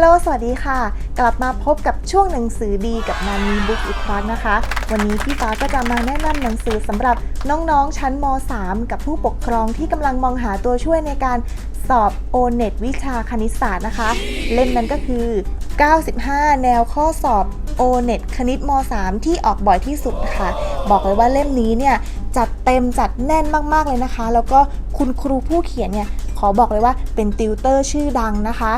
ฮัลโหล สวัสดีค่ะ กลับมาพบกับช่วงหนังสือดีกับนานีบุ๊กอีกครั้งนะคะ วันนี้พี่ฟ้าก็จะมาแนะนำหนังสือสำหรับน้องๆ ชั้นม .3 กับผู้ปกครองที่กำลังมองหาตัวช่วยในการสอบ o n e t วิชาคณิตศาสตร์นะคะ เล่มนั้นก็คือ 95 แนวข้อสอบ o n e t คณิตม .3 ที่ออกบ่อยที่สุดค่ะ บอกเลยว่าเล่มนี้เนี่ยจัดเต็มจัดแน่นมากๆเลยนะคะ แล้วก็คุณครูผู้เขียนเนี่ย ขอบอกเลยว่าเป็นติวเตอร์ชื่อดังนะคะ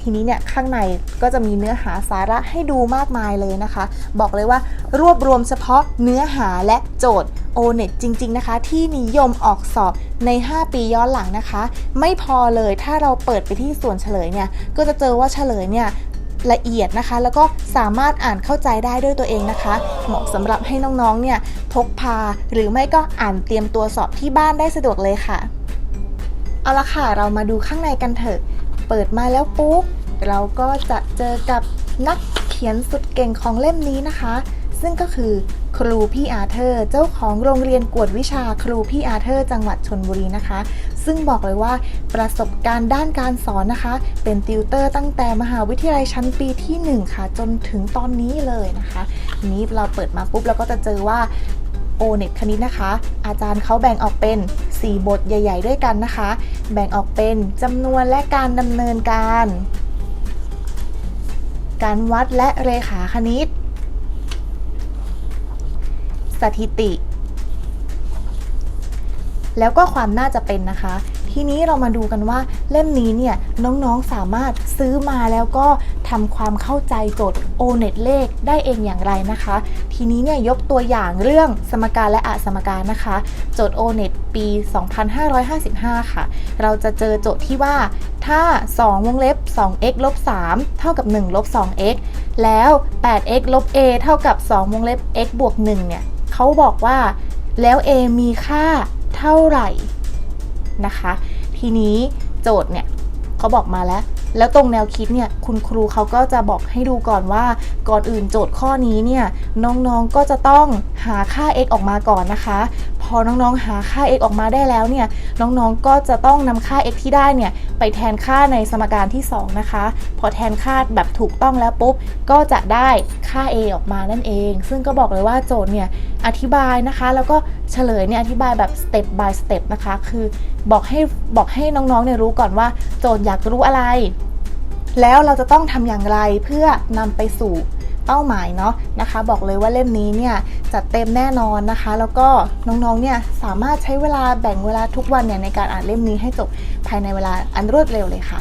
ทีนี้เนี่ยข้างในก็จะมีเนื้อหาสาระให้ดูมากมายเลยนะคะ บอกเลยว่ารวบรวมเฉพาะเนื้อหาและโจทย์ o n e t จริง ๆ นะคะ ที่นิยมออกสอบใน 5 ปีย้อนหลังนะคะ ไม่พอเลยถ้าเราเปิดไปที่ส่วนเฉลยเนี่ย ก็จะเจอว่าเฉลยเนี่ยละเอียดนะคะ แล้วก็สามารถอ่านเข้าใจได้ด้วยตัวเองนะคะ เหมาะสำหรับให้น้องๆเนี่ยพกพาหรือไม่ก็อ่านเตรียมตัวสอบที่บ้านได้สะดวกเลยค่ะ เอาละค่ะ เรามาดูข้างในกันเถอะ เปิดมาแล้วปุ๊บ เราก็จะเจอกับนักเขียนสุดเก่งของเล่มนี้นะคะ ซึ่งก็คือครูพี่อาเธอร์ เจ้าของโรงเรียนกวดวิชาครูพี่อาเธอร์ จังหวัดชนบุรีนะคะ ซึ่งบอกเลยว่าประสบการณ์ด้านการสอนนะคะ เป็นติวเตอร์ตั้งแต่มหาวิทยาลัยชั้นปีที่ 1 ค่ะ จนถึงตอนนี้เลยนะคะนี้เราเปิดมาปุ๊บเราก็จะเจอว่าโอเน็ตคณิตนะคะ อาจารย์เขาแบ่งออกเป็น 4 บทใหญ่ ๆ ด้วยกันนะคะ แบ่งออกเป็นจำนวนและการดำเนินการ การวัดและเรขาคณิต สถิติ แล้วก็ความน่าจะเป็นนะคะ ทีนี้เรามาดูกันว่าเล่มนี้เนี่ยน้องๆสามารถซื้อมาแล้วก็ทำความเข้าใจโจทย์ o n e t เลขได้เองอย่างไรนะคะ ทีนี้เนี่ยยกตัวอย่างเรื่องสมการและอสมการนะคะ โจทย์ o n e t ปี 2555 ค่ะ เราจะเจอโจทย์ที่ว่าถ้า 2 วงเล็บ 2x ลบ 3 เท่ากับ 1 ลบ 2x แล้ว 8x ลบ a เท่ากับ 2 วงเล็บ x บวก 1 เนี่ยเขาบอกว่าแล้ว a มีค่าเท่าไหร่ นะคะ ทีนี้โจทย์เนี่ยเขาบอกมาแล้ว แล้วตรงแนวคิดเนี่ยคุณครูเขาก็จะบอกให้ดูก่อนว่าก่อนอื่นโจทย์ข้อนี้เนี่ยน้องๆก็จะต้องหาค่า x ออกมาก่อนนะคะ อน้องๆหาค่า x ออกมาได้แล้วเนี่ยน้องๆก็จะต้องนำค่า x ที่ได้เนี่ยไปแทนค่าในสมการที่ 2 นะคะ พอแทนค่าแบบถูกต้องแล้วปุ๊บก็จะได้ค่า a ออกมานั่นเอง ซึ่งก็บอกเลยว่าโจทย์เนี่ยอธิบายนะคะ แล้วก็เฉลยเนี่ยอธิบายแบบ step by step นะคะ คือบอกให้บอกให้น้องๆเนี่ยรู้ก่อนว่าโจทย์อยากรู้อะไร แล้วเราจะต้องทำอย่างไรเพื่อนำไปสู่เป้าหมายเนาะนะคะ บอกเลยว่าเล่มนี้เนี่ย จัดเต็มแน่นอนนะคะ แล้วก็น้องๆเนี่ยสามารถใช้เวลาแบ่งเวลาทุกวันเนี่ยในการอ่านเล่มนี้ให้จบภายในเวลาอันรวดเร็วเลยค่ะ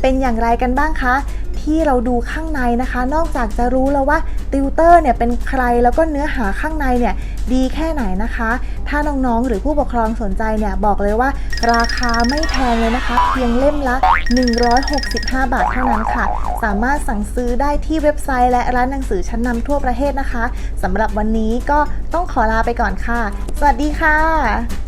เป็นอย่างไรกันบ้างคะ ที่เราดูข้างในนะคะ นอกจากจะรู้แล้วว่าติวเตอร์เนี่ยเป็นใครแล้วก็เนื้อหาข้างในเนี่ยดีแค่ไหนนะคะ ถ้าน้องๆ หรือผู้ปกครองสนใจเนี่ยบอกเลยว่า ราคาไม่แพงเลยนะคะ เพียงเล่มละ 165 บาทเท่านั้นค่ะ สามารถสั่งซื้อได้ที่เว็บไซต์และร้านหนังสือชั้นนำทั่วประเทศนะคะสำหรับวันนี้ก็ต้องขอลาไปก่อนค่ะ สวัสดีค่ะ